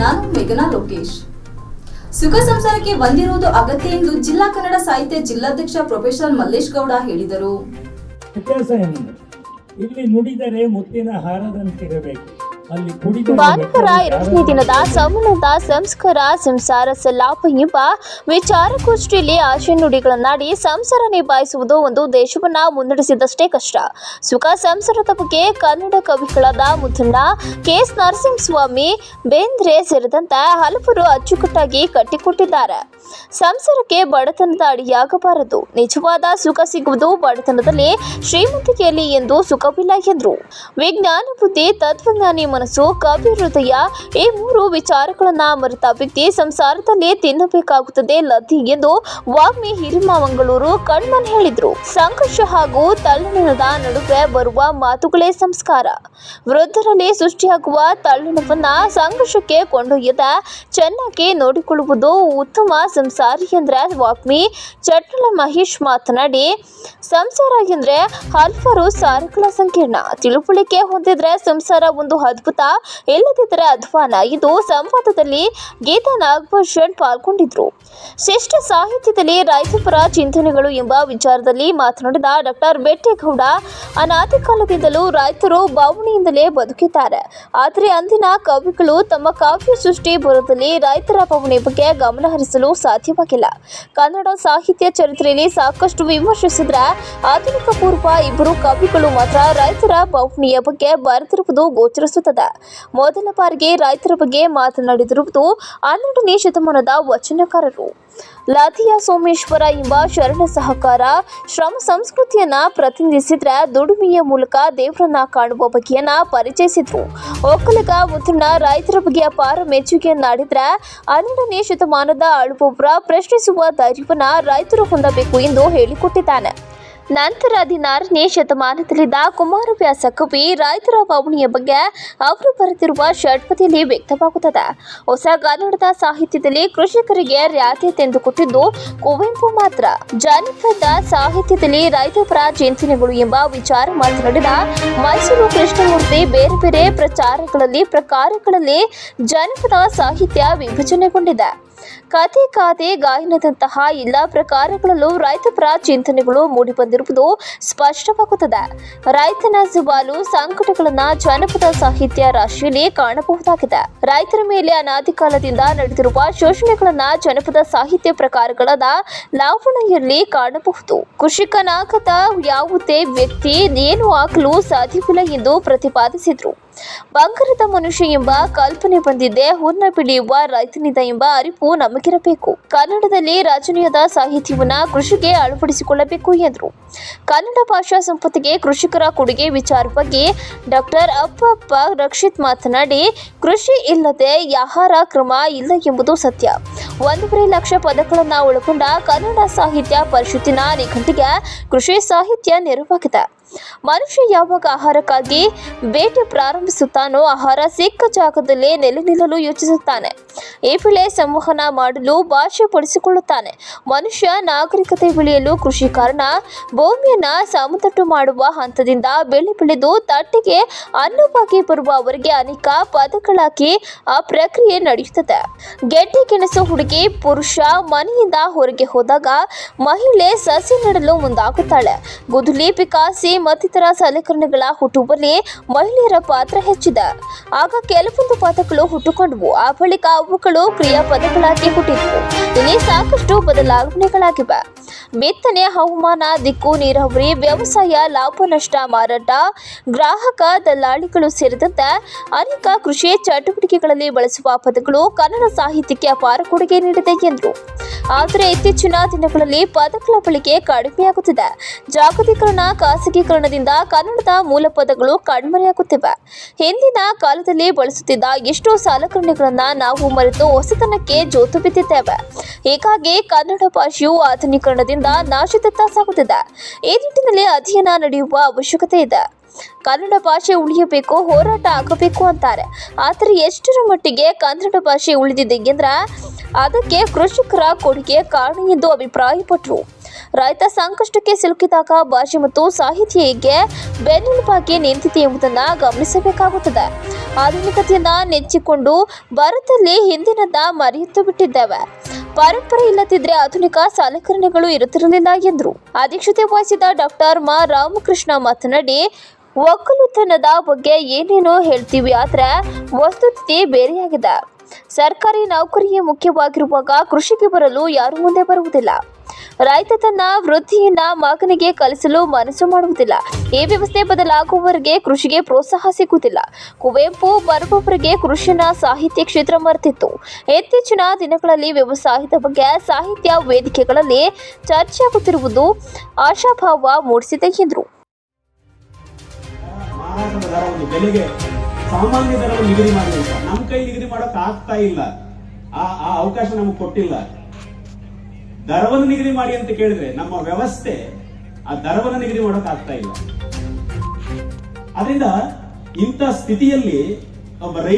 ನಾನು ಮೇಘನಾ ಲೋಕೇಶ್. ಸುಖ ಸಂಸಾರಕ್ಕೆ ಬಂದಿರುವುದು ಅಗತ್ಯ ಎಂದು ಜಿಲ್ಲಾ ಕನ್ನಡ ಸಾಹಿತ್ಯ ಜಿಲ್ಲಾಧ್ಯಕ್ಷ ಪ್ರೊಫೆಸರ್ ಮಲ್ಲೇಶ್ ಗೌಡ ಹೇಳಿದರು. ಇಲ್ಲಿ ನುಡಿದರೆ ಮುತ್ತಿನ ಹಾರದಂತಿರಬೇಕು. ಭಾನುವಾರ ಬೆಟ್ಟದ ಎರಡನೇ ದಿನದ ಸಮನದ ಸಂಸ್ಕಾರ ಸಂಸಾರ ಸಲಾಪ ಎಂಬ ವಿಚಾರಗೋಷ್ಠಿಯಲ್ಲಿ ಆಶಯ ನುಡಿಗಳನ್ನಾಡಿ ಸಂಸಾರ ನಿಭಾಯಿಸುವುದು ಒಂದು ದೇಶವನ್ನ ಮುನ್ನಡೆಸಿದಷ್ಟೇ ಕಷ್ಟ. ಸುಖ ಸಂಸಾರದ ಬಗ್ಗೆ ಕನ್ನಡ ಕವಿಗಳಾದ ಮುದ್ದಣ್ಣ ಕೆ ಎಸ್ ನರಸಿಂಹಸ್ವಾಮಿ ಬೇಂದ್ರೆ ಸೇರಿದಂತೆ ಹಲವರು ಅಚ್ಚುಕಟ್ಟಾಗಿ ಕಟ್ಟಿಕೊಟ್ಟಿದ್ದಾರೆ. ಸಂಸಾರಕ್ಕೆ ಬಡತನದ ಅಡಿಯಾಗಬಾರದು. ನಿಜವಾದ ಸುಖ ಸಿಗುವುದು ಬಡತನದಲ್ಲಿ ಶ್ರೀಮಂತಿಕೆಯಲ್ಲಿ ಎಂದು ಸುಖವಿಲ್ಲ ಎಂದರು. ವಿಜ್ಞಾನ ಬುದ್ಧಿ ತತ್ವಜ್ಞಾನಿ ಮನಸ್ಸು ಕವಿ ಹೃದಯ, ಈ ಮೂರು ವಿಚಾರಗಳನ್ನ ಮರೆತ ವ್ಯಕ್ತಿ ಸಂಸಾರದಲ್ಲಿ ತಿನ್ನಬೇಕಾಗುತ್ತದೆ ಲತಿ ಎಂದು ವಾಗ್ಮಿ ಹಿರಿಮಾವಂಗಳೂರು ಕಣ್ಮನ್ ಹೇಳಿದ್ರು. ಸಂಘರ್ಷ ಹಾಗೂ ತಲ್ಲಣದ ನಡುವೆ ಬರುವ ಮಾತುಗಳೇ ಸಂಸ್ಕಾರ. ವೃದ್ಧರಲ್ಲಿ ಸೃಷ್ಟಿಯಾಗುವ ತಲ್ಲಣವನ್ನ ಸಂಘರ್ಷಕ್ಕೆ ಕೊಂಡೊಯ್ಯದ, ಚೆನ್ನಾಗಿ ನೋಡಿಕೊಳ್ಳುವುದು ಉತ್ತಮ ಸಂಸಾರಿ ಎಂದ್ರೆ ವಾಗ್ಮಿ ಚಟ್ಟಲ ಮಹೇಶ್ ಮಾತನಾಡಿ, ಸಂಸಾರ ಎಂದ್ರೆ ಹಲವಾರು ಸಾರಗಳ ಸಂಕೀರ್ಣ. ತಿಳುವಳಿಕೆ ಹೊಂದಿದ್ರೆ ಸಂಸಾರ ಒಂದು ಅದ್ಭುತ, ಎಲ್ಲದಿದ್ದರೆ ಅಧ್ವಾನ. ಇದು ಸಂವಾದದಲ್ಲಿ ಗೀತಾ ನಾಗಭೂಷಣ್ ಪಾಲ್ಗೊಂಡಿದ್ರು. ಶ್ರೇಷ್ಠ ಸಾಹಿತ್ಯದಲ್ಲಿ ರಾಯಚಪುರ ಚಿಂತನೆಗಳು ಎಂಬ ವಿಚಾರದಲ್ಲಿ ಮಾತನಾಡಿದ ಡಾಕ್ಟರ್ ಬೆಟ್ಟೇಗೌಡ, ಅನಾದಿ ಕಾಲದಿಂದಲೂ ರೈತರು ಬಾವಣಿಯಿಂದಲೇ ಬದುಕಿದ್ದಾರೆ. ಆದರೆ ಅಂದಿನ ಕವಿಗಳು ತಮ್ಮ ಕಾವ್ಯ ಸೃಷ್ಟಿ ಬರೋದಲ್ಲಿ ರೈತರ ಭಾವನೆ ಬಗ್ಗೆ ಗಮನ ಹರಿಸಲು ಸಾಧ್ಯವಾಗಿಲ್ಲ. ಕನ್ನಡ ಸಾಹಿತ್ಯ ಚರಿತ್ರೆಯಲ್ಲಿ ಸಾಕಷ್ಟು ವಿಮರ್ಶಿಸಿದ್ರೆ ಆಧುನಿಕ ಪೂರ್ವ ಇಬ್ಬರು ಕವಿಗಳು ಮಾತ್ರ ರೈತರ ಭಾವನೆಯ ಬಗ್ಗೆ ಬರೆದಿರುವುದು ಗೋಚರಿಸುತ್ತದೆ. ಮೊದಲ ಬಾರಿಗೆ ರೈತರ ಬಗ್ಗೆ ಮಾತನಾಡಿದಿರುವುದು ಹನ್ನೆರಡನೇ ಶತಮಾನದ ವಚನಕಾರರು. ಲಾಥಿಯಾ ಸೋಮೇಶ್ವರ ಎಂಬ ಶರಣ ಸಹಕಾರ ಶ್ರಮ ಸಂಸ್ಕೃತಿಯನ್ನ ಪ್ರತಿನಿಧಿಸಿದ್ರೆ ದುಡಿಮೆಯ ಮೂಲಕ ದೇವರನ್ನ ಕಾಣುವ ಬಗೆಯನ್ನ ಪರಿಚಯಿಸಿದ್ರು. ಒಕ್ಕಲಿಗ, ಮುದ್ರಣ, ರೈತರ ಬಗ್ಗೆ ಅಪಾರ ಮೆಚ್ಚುಗೆಯನ್ನಾಡಿದ್ರೆ ಹನ್ನೆರಡನೇ ಶತಮಾನದ ಆಳುವವರ ಪ್ರಶ್ನಿಸುವ ಧೈರ್ಯವನ್ನ ರೈತರು ಹೊಂದಬೇಕು ಎಂದು ಹೇಳಿಕೊಟ್ಟಿದ್ದಾನೆ. ನಂತರ ಹದಿನಾರನೇ ಶತಮಾನದಲ್ಲಿದ್ದ ಕುಮಾರವ್ಯಾಸ ಕವಿ ರೈತರ ಪಾವಣಿಯ ಬಗ್ಗೆ ಅವರು ಬರೆದಿರುವ ಷಟ್ಪದಿಯಲ್ಲಿ ವ್ಯಕ್ತವಾಗುತ್ತದೆ. ಹೊಸ ಕನ್ನಡದ ಸಾಹಿತ್ಯದಲ್ಲಿ ಕೃಷಿಕರಿಗೆ ರಿಯಾಯಿತಿ ತಂದುಕೊಟ್ಟಿದ್ದು ಕುವೆಂಪು ಮಾತ್ರ. ಜಾನಪದ ಸಾಹಿತ್ಯದಲ್ಲಿ ರೈತಪರ ಚಿಂತನೆಗಳು ಎಂಬ ವಿಚಾರ ಮಾತನಾಡಿದ ಮೈಸೂರು ಕೃಷ್ಣಮೂರ್ತಿ ಬೇರೆ ಬೇರೆ ಪ್ರಚಾರಗಳಲ್ಲಿ ಪ್ರಕಾರಗಳಲ್ಲಿ ಜನಪದ ಸಾಹಿತ್ಯ ವಿಭಜನೆಗೊಂಡಿದೆ. ಕತೆ ಕಾದೆ ಗಾಯನದಂತಹ ಎಲ್ಲ ಪ್ರಕಾರಗಳಲ್ಲೂ ರೈತಪರ ಚಿಂತನೆಗಳು ಮೂಡಿಬಂದಿರುವುದು ಸ್ಪಷ್ಟವಾಗುತ್ತದೆ. ರೈತನ ಸವಾಲು ಸಂಕಟಗಳನ್ನ ಜನಪದ ಸಾಹಿತ್ಯ ರಾಶಿಯಲ್ಲಿ ಕಾಣಬಹುದಾಗಿದೆ. ರೈತರ ಮೇಲೆ ಅನಾದಿ ಕಾಲದಿಂದ ನಡೆದಿರುವ ಶೋಷಣೆಗಳನ್ನ ಜನಪದ ಸಾಹಿತ್ಯ ಪ್ರಕಾರಗಳಾದ ಲಾವಣೆಯಲ್ಲಿ ಕಾಣಬಹುದು. ಕೃಷಿಕನಾಗದ ಯಾವುದೇ ವ್ಯಕ್ತಿ ಏನು ಹಾಕಲು ಸಾಧ್ಯವಿಲ್ಲ ಎಂದು ಪ್ರತಿಪಾದಿಸಿದರು. ಬಂಗಾರದ ಮನುಷ್ಯ ಎಂಬ ಕಲ್ಪನೆ ಬಂದಿದ್ದೆ ಹುನ್ನ ಬಿಡಿಯುವ ರೈತನಿಂದ ಎಂಬ ಅರಿವು ನಮಗಿರಬೇಕು ಕನ್ನಡದಲ್ಲಿ ರಾಜನೀಯದ ಸಾಹಿತ್ಯವನ್ನು ಕೃಷಿಗೆ ಅಳವಡಿಸಿಕೊಳ್ಳಬೇಕು ಎಂದರು. ಕನ್ನಡ ಭಾಷಾ ಸಂಪತ್ತಿಗೆ ಕೃಷಿಕರ ಕೊಡುಗೆ ವಿಚಾರ ಬಗ್ಗೆ ಡಾಕ್ಟರ್ ಅಪ್ಪಪ್ಪ ರಕ್ಷಿತ್ ಮಾತನಾಡಿ, ಕೃಷಿ ಇಲ್ಲದೆ ಆಹಾರ ಕ್ರಮ ಇಲ್ಲ ಎಂಬುದು ಸತ್ಯ. ಒಂದೂವರೆ ಲಕ್ಷ ಪದಗಳನ್ನು ಒಳಗೊಂಡ ಕನ್ನಡ ಸಾಹಿತ್ಯ ಪರಿಷತ್ತಿನ ನಿಘಂಟಿಗೆ ಕೃಷಿ ಸಾಹಿತ್ಯ ನೆರವಾಗಿದೆ. ಮನುಷ್ಯ ಯಾವಾಗ ಆಹಾರಕ್ಕಾಗಿ ಬೇಟೆ ಪ್ರಾರಂಭಿಸುತ್ತಾನೋ ಆಹಾರ ಸಿಕ್ಕ ಜಾಗದಲ್ಲೇ ನೆಲೆ ನಿಲ್ಲಲು ಯೋಚಿಸುತ್ತಾನೆ. ಈ ವೇಳೆ ಸಂವಹನ ಮಾಡಲು ಭಾಷೆ ಪಡಿಸಿಕೊಳ್ಳುತ್ತಾನೆ ಮನುಷ್ಯ ನಾಗರಿಕತೆ ಬೆಳೆಯಲು ಕೃಷಿ ಕಾರಣ, ಭೂಮಿಯನ್ನ ಸಮತಟ್ಟು ಮಾಡುವ ಹಂತದಿಂದ ಬೆಳೆ ಬೆಳೆದು ತಟ್ಟಿಗೆ ಅನ್ನವಾಗಿ ಬರುವ ಅವರಿಗೆ ಅನೇಕ ಪದಗಳಾಗಿ ಆ ಪ್ರಕ್ರಿಯೆ ನಡೆಯುತ್ತದೆ. ಗೆಡ್ಡೆ ಗೆಣಸು ಹುಡುಗಿ ಪುರುಷ ಮನೆಯಿಂದ ಹೊರಗೆ ಹೋದಾಗ ಮಹಿಳೆ ಸಸಿ ನೆಡಲು ಮುಂದಾಗುತ್ತಾಳೆ. ಗುದುಲಿ, ಪಿಕಾಸಿ ಮತ್ತಿತರ ಸಲಕರಣೆಗಳ ಹುಟ್ಟುವಲ್ಲಿ ಮಹಿಳೆಯರ ಪಾತ್ರ ಹೆಚ್ಚಿದೆ. ಆಗ ಕೆಲವೊಂದು ಪದಗಳು ಹುಟ್ಟುಕೊಂಡವು. ಆ ಬಳಿಕ ಅವುಗಳು ಕ್ರಿಯಾಪದಗಳಾಗಿ ಹುಟ್ಟಿದ್ವು ಇಲ್ಲಿ ಸಾಕಷ್ಟು ಬದಲಾವಣೆಗಳಾಗಿವೆ. ಬಿತ್ತನೆ, ಹವಾಮಾನ, ದಿಕ್ಕು, ನೀರಾವರಿ, ವ್ಯವಸಾಯ, ಲಾಭ, ನಷ್ಟ, ಮಾರಾಟ, ಗ್ರಾಹಕ, ದಲ್ಲಾಳಿಗಳು ಸೇರಿದಂತೆ ಅನೇಕ ಕೃಷಿ ಚಟುವಟಿಕೆಗಳಲ್ಲಿ ಬಳಸುವ ಪದಗಳು ಕನ್ನಡ ಸಾಹಿತ್ಯಕ್ಕೆ ಅಪಾರ ಕೊಡುಗೆ ನೀಡಿದೆ ಎಂದರು ಆದರೆ ಇತ್ತೀಚಿನ ದಿನಗಳಲ್ಲಿ ಪದಗಳ ಬಳಕೆ ಕಡಿಮೆಯಾಗುತ್ತಿದೆ. ಜಾಗತೀಕರಣ, ಖಾಸಗೀಕರಣದಿಂದ ಕನ್ನಡದ ಮೂಲ ಪದಗಳು ಕಣ್ಮರೆಯಾಗುತ್ತಿವೆ. ಹಿಂದಿನ ಕಾಲದಲ್ಲಿ ಬಳಸುತ್ತಿದ್ದ ಎಷ್ಟೋ ಸಲಕರಣೆಗಳನ್ನು ನಾವು ಮರೆತು ಹೊಸತನಕ್ಕೆ ಜೋತು ಬಿದ್ದಿದ್ದೇವೆ. ಹೀಗಾಗಿ ಕನ್ನಡ ಭಾಷೆಯು ಆಧುನೀಕರಣದಿಂದ ನಾಶದತ್ತ ಸಾಗುತ್ತಿದೆ. ಈ ನಿಟ್ಟಿನಲ್ಲಿ ಅಧ್ಯಯನ ನಡೆಯುವ ಅವಶ್ಯಕತೆ ಇದೆ. ಕನ್ನಡ ಭಾಷೆ ಉಳಿಯಬೇಕು, ಹೋರಾಟ ಆಗಬೇಕು ಅಂತಾರೆ. ಆದರೆ ಎಷ್ಟರ ಮಟ್ಟಿಗೆ ಕನ್ನಡ ಭಾಷೆ ಉಳಿದಿದೆ ಎಂದ್ರೆ, ಅದಕ್ಕೆ ಕೃಷಿಕರ ಕೊಡುಗೆ ಕಾರಣ ಎಂದು ಅಭಿಪ್ರಾಯಪಟ್ಟರು ರೈತ ಸಂಕಷ್ಟಕ್ಕೆ ಸಿಲುಕಿದಾಗ ಭಾಷೆ ಮತ್ತು ಸಾಹಿತ್ಯಕ್ಕೆ ಬೆನ್ನೆಲುಬಾಗಿ ನಿಂತಿದೆ ಎಂಬುದನ್ನು ಗಮನಿಸಬೇಕಾಗುತ್ತದೆ. ಆಧುನಿಕತೆಯನ್ನ ನೆಚ್ಚಿಕೊಂಡು ಭಾರತದಲ್ಲಿ ಹಿಂದಿನದ ಮರೆಯುತ್ತ ಬಿಟ್ಟಿದ್ದೇವೆ. ಪರಂಪರೆ ಇಲ್ಲದಿದ್ರೆ ಆಧುನಿಕ ಸಲಕರಣೆಗಳು ಇರುತ್ತಿರಲಿಲ್ಲ ಎಂದರು. ಅಧ್ಯಕ್ಷತೆ ವಹಿಸಿದ ಡಾಕ್ಟರ್ ಮಾ. ರಾಮಕೃಷ್ಣ ಮಾತನಾಡಿ, ಒಕ್ಕಲುತನದ ಬಗ್ಗೆ ಏನೇನೋ ಹೇಳ್ತೀವಿ ಆದರೆ ವಸ್ತುಸ್ಥಿತಿ ಬೇರೆಯಾಗಿದೆ. ಸರ್ಕಾರಿ ನೌಕರಿಯೇ ಮುಖ್ಯವಾಗಿರುವಾಗ ಕೃಷಿಗೆ ಬರಲು ಯಾರು ಮುಂದೆ ಬರುವುದಿಲ್ಲ. ರೈತ ತನ್ನ ವೃತ್ತಿಯನ್ನ ಮಗನಿಗೆ ಕಲಿಸಲು ಮನಸ್ಸು ಮಾಡುವುದಿಲ್ಲ. ಈ ವ್ಯವಸ್ಥೆ ಬದಲಾಗುವವರೆಗೆ ಕೃಷಿಗೆ ಪ್ರೋತ್ಸಾಹ ಸಿಗುವುದಿಲ್ಲ. ಕುವೆಂಪು ಬರುವವರೆಗೆ ಕೃಷಿನ ಸಾಹಿತ್ಯ ಕ್ಷೇತ್ರ ಮರೆತಿತ್ತು. ಇತ್ತೀಚಿನ ದಿನಗಳಲ್ಲಿ ವ್ಯವಸಾಯದ ಬಗ್ಗೆ ಸಾಹಿತ್ಯ ವೇದಿಕೆಗಳಲ್ಲಿ ಚರ್ಚೆಯಾಗುತ್ತಿರುವುದು ಆಶಾಭಾವ ಮೂಡಿಸಿದೆ ಎಂದರು. ಸಾಮಾನ್ಯ ದರವನ್ನು ನಿಗದಿ ಮಾಡಬೇಕು ನಮ್ಮ ಕೈ ನಿಗದಿ ಮಾಡೋಕ್ಕಾಗ್ತಾ ಇಲ್ಲ. ಆ ಆ ಅವಕಾಶ ನಮಗೆ ಕೊಟ್ಟಿಲ್ಲ. ದರವನ್ನು ನಿಗದಿ ಮಾಡಿ ಅಂತ ಕೇಳಿದ್ರೆ ನಮ್ಮ ವ್ಯವಸ್ಥೆ ಆ ದರವನ್ನು ನಿಗದಿ ಮಾಡಕ್ ಆಗ್ತಾ ಇಲ್ಲ. ಅದರಿಂದ ಇಂಥ ಸ್ಥಿತಿಯಲ್ಲಿ ಒಬ್ಬ